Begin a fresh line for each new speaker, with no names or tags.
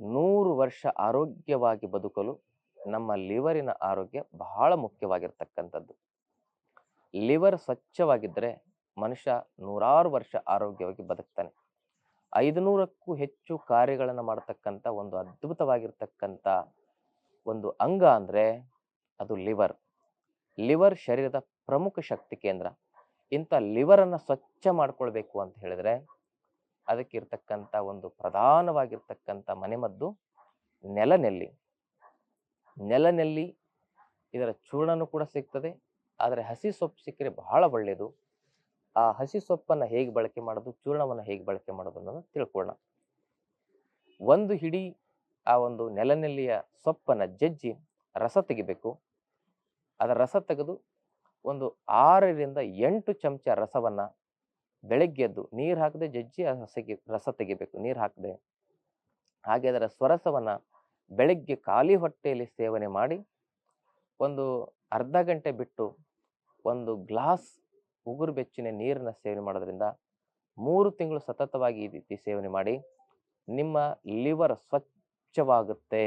ನೂರು ವರ್ಷ ಆರೋಗ್ಯವಾಗಿ ಬದುಕಲು ನಮ್ಮ ಲಿವರಿನ ಆರೋಗ್ಯ ಬಹಳ ಮುಖ್ಯವಾಗಿರ್ತಕ್ಕಂಥದ್ದು. ಲಿವರ್ ಸ್ವಚ್ಛವಾಗಿದ್ದರೆ ಮನುಷ್ಯ ನೂರಾರು ವರ್ಷ ಆರೋಗ್ಯವಾಗಿ ಬದುಕ್ತಾನೆ. ಐದುನೂರಕ್ಕೂ ಹೆಚ್ಚು ಕಾರ್ಯಗಳನ್ನು ಮಾಡತಕ್ಕಂಥ ಒಂದು ಅದ್ಭುತವಾಗಿರ್ತಕ್ಕಂಥ ಒಂದು ಅಂಗ ಅಂದರೆ ಅದು ಲಿವರ್. ಲಿವರ್ ಶರೀರದ ಪ್ರಮುಖ ಶಕ್ತಿ ಕೇಂದ್ರ. ಇಂಥ ಲಿವರನ್ನು ಸ್ವಚ್ಛ ಮಾಡ್ಕೊಳ್ಬೇಕು ಅಂತ ಹೇಳಿದ್ರೆ ಅದಕ್ಕಿರ್ತಕ್ಕಂಥ ಒಂದು ಪ್ರಧಾನವಾಗಿರ್ತಕ್ಕಂಥ ಮನೆಮದ್ದು ನೆಲನೆಲ್ಲಿ. ನೆಲನೆಲ್ಲಿ ಇದರ ಚೂರ್ಣನೂ ಕೂಡ ಸಿಗ್ತದೆ. ಆದರೆ ಹಸಿ ಸೊಪ್ಪು ಸಿಕ್ಕರೆ ಬಹಳ ಒಳ್ಳೆಯದು ಆ ಹಸಿ ಸೊಪ್ಪನ್ನು ಹೇಗೆ ಬಳಕೆ ಮಾಡೋದು, ಚೂರ್ಣವನ್ನು ಹೇಗೆ ಬಳಕೆ ಮಾಡೋದು ಅನ್ನೋದು ತಿಳ್ಕೊಳ್ಳೋಣ. ಒಂದು ಹಿಡಿ ಆ ಒಂದು ನೆಲನೆಲ್ಲಿಯ ಸೊಪ್ಪನ್ನು ಜಜ್ಜಿ ರಸ ತೆಗಿಬೇಕು. ಅದರ ರಸ ತೆಗೆದು ಒಂದು ಆರರಿಂದ ಎಂಟು ಚಮಚ ರಸವನ್ನ ಬೆಳಗ್ಗೆ ಎದ್ದು ನೀರು ಹಾಕದೆ ಜಜ್ಜಿ ರಸಗೆ ರಸ ತೆಗಿಬೇಕು, ನೀರು ಹಾಕದೆ. ಹಾಗೆ ಅದರ ಸ್ವರಸವನ್ನು ಬೆಳಗ್ಗೆ ಖಾಲಿ ಹೊಟ್ಟೆಯಲ್ಲಿ ಸೇವನೆ ಮಾಡಿ, ಒಂದು ಅರ್ಧ ಗಂಟೆ ಬಿಟ್ಟು ಒಂದು ಗ್ಲಾಸ್ ಉಗುರು ಬೆಚ್ಚಿನ ನೀರನ್ನು ಸೇವನೆ ಮಾಡೋದ್ರಿಂದ ಮೂರು ತಿಂಗಳು ಸತತವಾಗಿ ಈ ರೀತಿ ಸೇವನೆ ಮಾಡಿ ನಿಮ್ಮ ಲಿವರ್ ಸ್ವಚ್ಛವಾಗುತ್ತೆ.